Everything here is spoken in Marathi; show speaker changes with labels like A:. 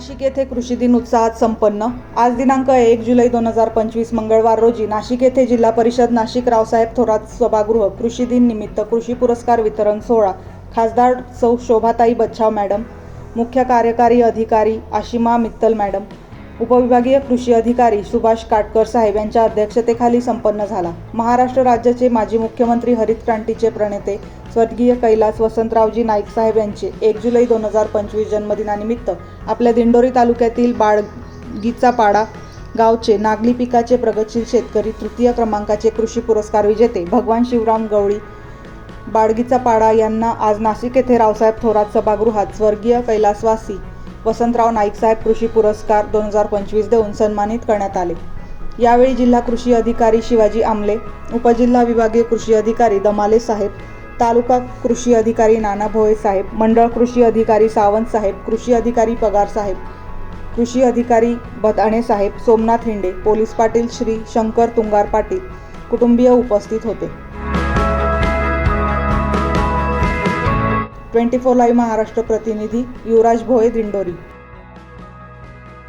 A: नाशिक येथे कृषी दिन उत्साहात संपन्न. आज दिनांक एक जुलै दोन हजार पंचवीस मंगळवार रोजी नाशिक येथे जिल्हा परिषद नाशिक रावसाहेब थोरात सभागृह कृषी दिन निमित्त कृषी पुरस्कार वितरण सोहळा. खासदार सौ शोभाताई बच्छाव मॅडम मुख्य कार्यकारी अधिकारी आशिमा मित्तल मॅडम उपविभागीय कृषी अधिकारी सुभाष काटकर साहेब यांच्या अध्यक्षतेखाली संपन्न झाला. महाराष्ट्र राज्याचे माजी मुख्यमंत्री हरित क्रांतीचे प्रणेते स्वर्गीय कैलास वसंतरावजी नाईक साहेब यांचे एक जुलै दोन हजार पंचवीस जन्मदिनानिमित्त आपल्या दिंडोरी तालुक्यातील बाळगीचापाडा गावचे नागली पिकाचे प्रगतशील शेतकरी तृतीय क्रमांकाचे कृषी पुरस्कार विजेते भगवान शिवराम गवळी बाळगीचा पाडा यांना आज नाशिक येथे रावसाहेब थोरात सभागृहात स्वर्गीय कैलासवासी वसंतराव नाईकसाहेब कृषी पुरस्कार दोन हजार पंचवीस देऊन सन्मानित करण्यात आले. यावेळी जिल्हा कृषी अधिकारी शिवाजी आमले उपजिल्हा विभागीय कृषी अधिकारी दमाले साहेब तालुका कृषी अधिकारी नाना भोये साहेब मंडळ कृषी अधिकारी सावंत साहेब कृषी अधिकारी पगार साहेब कृषी अधिकारी बदाणे साहेब सोमनाथ हिंडे पोलीस पाटील श्री शंकर तुंगार पाटील कुटुंबीय उपस्थित होते. ट्वेंटी फोर लाईव्ह महाराष्ट्र प्रतिनिधी युवराज भोये दिंडोरी.